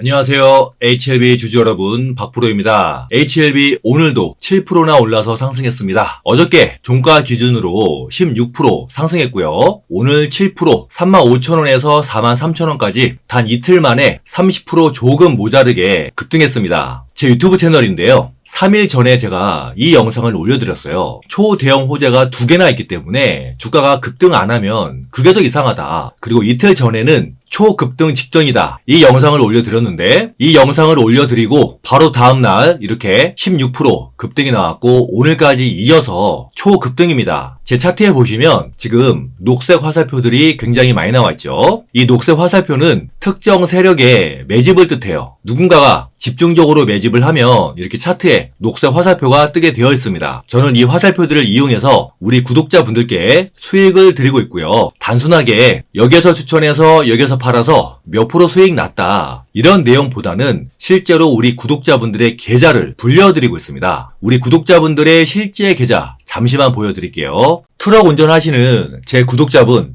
안녕하세요. HLB 주주 여러분, 박프로입니다. HLB 오늘도 7%나 올라서 상승했습니다. 어저께 종가 기준으로 16% 상승했고요. 오늘 7% 35,000원에서 43,000원까지 단 이틀 만에 30% 조금 모자르게 급등했습니다. 제 유튜브 채널인데요. 3일 전에 제가 이 영상을 올려드렸어요. 초대형 호재가 두 개나 있기 때문에 주가가 급등 안 하면 그게 더 이상하다. 그리고 이틀 전에는 초급등 직전이다. 이 영상을 올려드렸는데 이 영상을 올려드리고 바로 다음날 이렇게 16% 급등이 나왔고 오늘까지 이어서 초급등입니다. 제 차트에 보시면 지금 녹색 화살표들이 굉장히 많이 나와 있죠. 이 녹색 화살표는 특정 세력의 매집을 뜻해요. 누군가가 집중적으로 매집을 하면 이렇게 차트에 녹색 화살표가 뜨게 되어 있습니다. 저는 이 화살표들을 이용해서 우리 구독자분들께 수익을 드리고 있고요. 단순하게 여기서 추천해서 여기서 팔아서 몇 프로 수익 났다. 이런 내용보다는 실제로 우리 구독자분들의 계좌를 불려드리고 있습니다. 우리 구독자분들의 실제 계좌 잠시만 보여드릴게요. 트럭 운전하시는 제 구독자분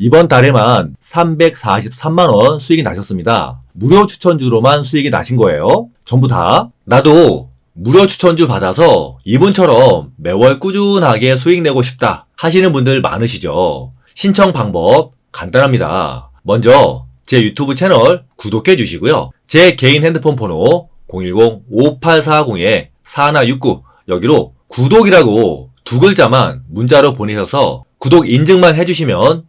이번 달에만 343만원 수익이 나셨습니다. 무료 추천주로만 수익이 나신 거예요. 전부 다. 나도 무료 추천주 받아서 이분처럼 매월 꾸준하게 수익 내고 싶다 하시는 분들 많으시죠. 신청 방법 간단합니다. 먼저 제 유튜브 채널 구독해 주시고요. 제 개인 핸드폰 번호 010-5840-4169 여기로 구독이라고 두 글자만 문자로 보내셔서 구독 인증만 해주시면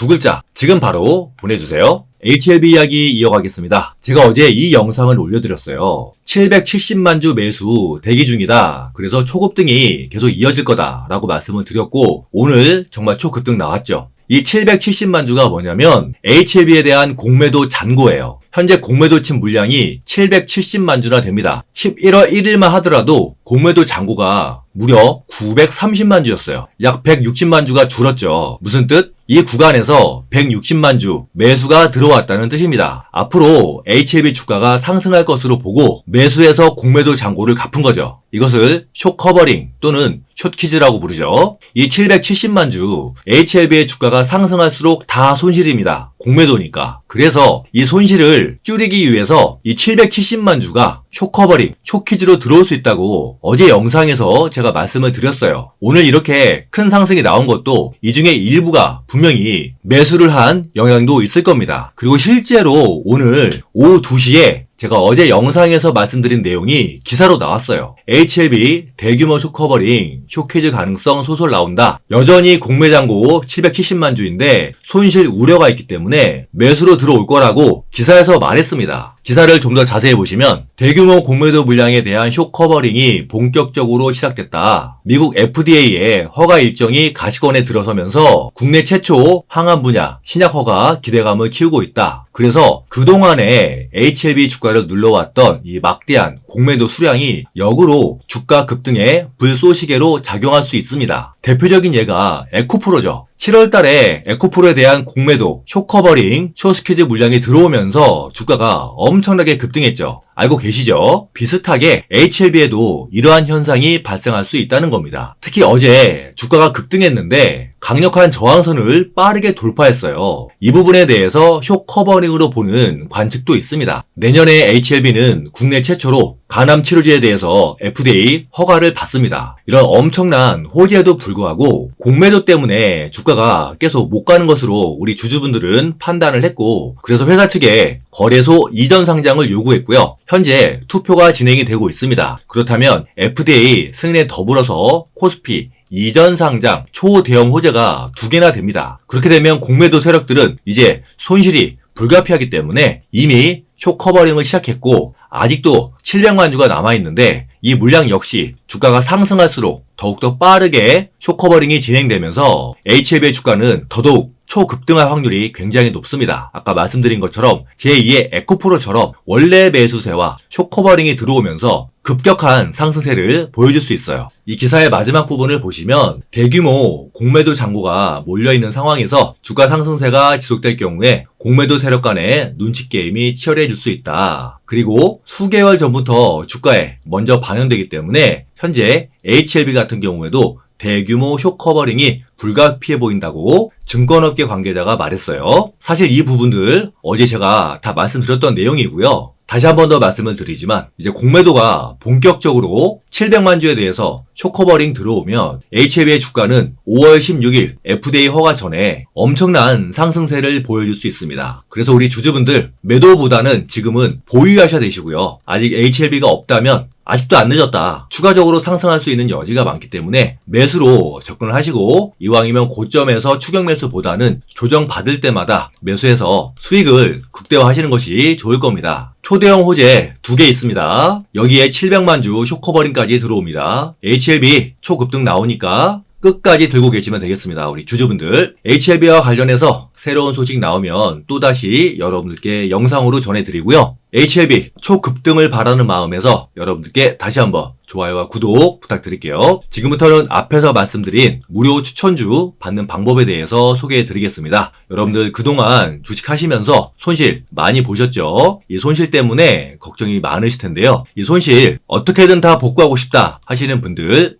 두 글자 지금 바로 보내주세요. HLB 이야기 이어가겠습니다. 제가 어제 이 영상을 올려드렸어요. 770만 주 매수 대기 중이다. 그래서 초급등이 계속 이어질 거다라고 말씀을 드렸고 오늘 정말 초급등 나왔죠. 이 770만 주가 뭐냐면 HLB에 대한 공매도 잔고예요. 현재 공매도 친 물량이 770만 주나 됩니다. 11월 1일만 하더라도 공매도 잔고가 무려 930만 주였어요. 약 160만 주가 줄었죠. 무슨 뜻? 이 구간에서 160만 주 매수가 들어왔다는 뜻입니다. 앞으로 HLB 주가가 상승할 것으로 보고 매수해서 공매도 잔고를 갚은 거죠. 이것을 숏커버링 또는 숏키즈라고 부르죠. 이 770만 주 HLB의 주가가 상승할수록 다 손실입니다. 공매도니까. 그래서 이 손실을 줄이기 위해서 이 770만 주가 숏커버링, 숏키즈로 들어올 수 있다고 어제 영상에서 제가 말씀을 드렸어요. 오늘 이렇게 큰 상승이 나온 것도 이 중에 일부가 분명히 매수를 한 영향도 있을 겁니다. 그리고 실제로 오늘 오후 2시에 제가 어제 영상에서 말씀드린 내용이 기사로 나왔어요. HLB 대규모 쇼커버링, 쇼케이즈 가능성 소설 나온다. 여전히 공매장고 770만 주인데 손실 우려가 있기 때문에 매수로 들어올 거라고 기사에서 말했습니다. 기사를 좀 더 자세히 보시면 대규모 공매도 물량에 대한 쇼커버링이 본격적으로 시작됐다. 미국 FDA의 허가 일정이 가시권에 들어서면서 국내 최초 항암 분야 신약 허가 기대감을 키우고 있다. 그래서 그동안에 HLB 주가를 눌러왔던 이 막대한 공매도 수량이 역으로 주가 급등에 불쏘시개로 작용할 수 있습니다. 대표적인 예가 에코프로죠. 7월 달에 에코프로에 대한 공매도, 쇼커버링, 쇼스키즈 물량이 들어오면서 주가가 엄청나게 급등했죠. 알고 계시죠? 비슷하게 HLB에도 이러한 현상이 발생할 수 있다는 겁니다. 특히 어제 주가가 급등했는데 강력한 저항선을 빠르게 돌파했어요. 이 부분에 대해서 쇼 커버링으로 보는 관측도 있습니다. 내년에 HLB는 국내 최초로 간암 치료제에 대해서 FDA 허가를 받습니다. 이런 엄청난 호재에도 불구하고 공매도 때문에 주가가 계속 못 가는 것으로 우리 주주분들은 판단을 했고 그래서 회사 측에 거래소 이전 상장을 요구했고요. 현재 투표가 진행이 되고 있습니다. 그렇다면 FDA 승인에 더불어서 코스피 이전 상장 초대형 호재가 두 개나 됩니다. 그렇게 되면 공매도 세력들은 이제 손실이 불가피하기 때문에 이미 쇼커버링을 시작했고 아직도 700만 주가 남아있는데 이 물량 역시 주가가 상승할수록 더욱더 빠르게 쇼커버링이 진행되면서 HLB의 주가는 더더욱 초급등할 확률이 굉장히 높습니다. 아까 말씀드린 것처럼 제2의 에코프로처럼 원래 매수세와 쇼커버링이 들어오면서 급격한 상승세를 보여줄 수 있어요. 이 기사의 마지막 부분을 보시면 대규모 공매도 잔고가 몰려있는 상황에서 주가 상승세가 지속될 경우에 공매도 세력 간의 눈치 게임이 치열해질 수 있다. 그리고 수개월 전부터 주가에 먼저 반영되기 때문에 현재 HLB 같은 경우에도 대규모 쇼커버링이 불가피해 보인다고 증권업계 관계자가 말했어요. 사실 이 부분들 어제 제가 다 말씀드렸던 내용이고요. 다시 한 번 더 말씀을 드리지만 이제 공매도가 본격적으로 700만 주에 대해서 쇼커버링 들어오면 HLB의 주가는 5월 16일 FDA 허가 전에 엄청난 상승세를 보여줄 수 있습니다. 그래서 우리 주주분들 매도보다는 지금은 보유하셔야 되시고요. 아직 HLB가 없다면 아직도 안 늦었다. 추가적으로 상승할 수 있는 여지가 많기 때문에 매수로 접근을 하시고 이왕이면 고점에서 추격 매수보다는 조정 받을 때마다 매수해서 수익을 극대화하시는 것이 좋을 겁니다. 초대형 호재 두 개 있습니다. 여기에 700만 주 쇼커버링까지 들어옵니다. HLB 초급등 나오니까 끝까지 들고 계시면 되겠습니다. 우리 주주분들. HLB와 관련해서 새로운 소식 나오면 또다시 여러분들께 영상으로 전해드리고요. HLB 초급등을 바라는 마음에서 여러분들께 다시 한번 좋아요와 구독 부탁드릴게요. 지금부터는 앞에서 말씀드린 무료 추천주 받는 방법에 대해서 소개해 드리겠습니다. 여러분들 그동안 주식 하시면서 손실 많이 보셨죠? 이 손실 때문에 걱정이 많으실 텐데요. 이 손실 어떻게든 다 복구하고 싶다 하시는 분들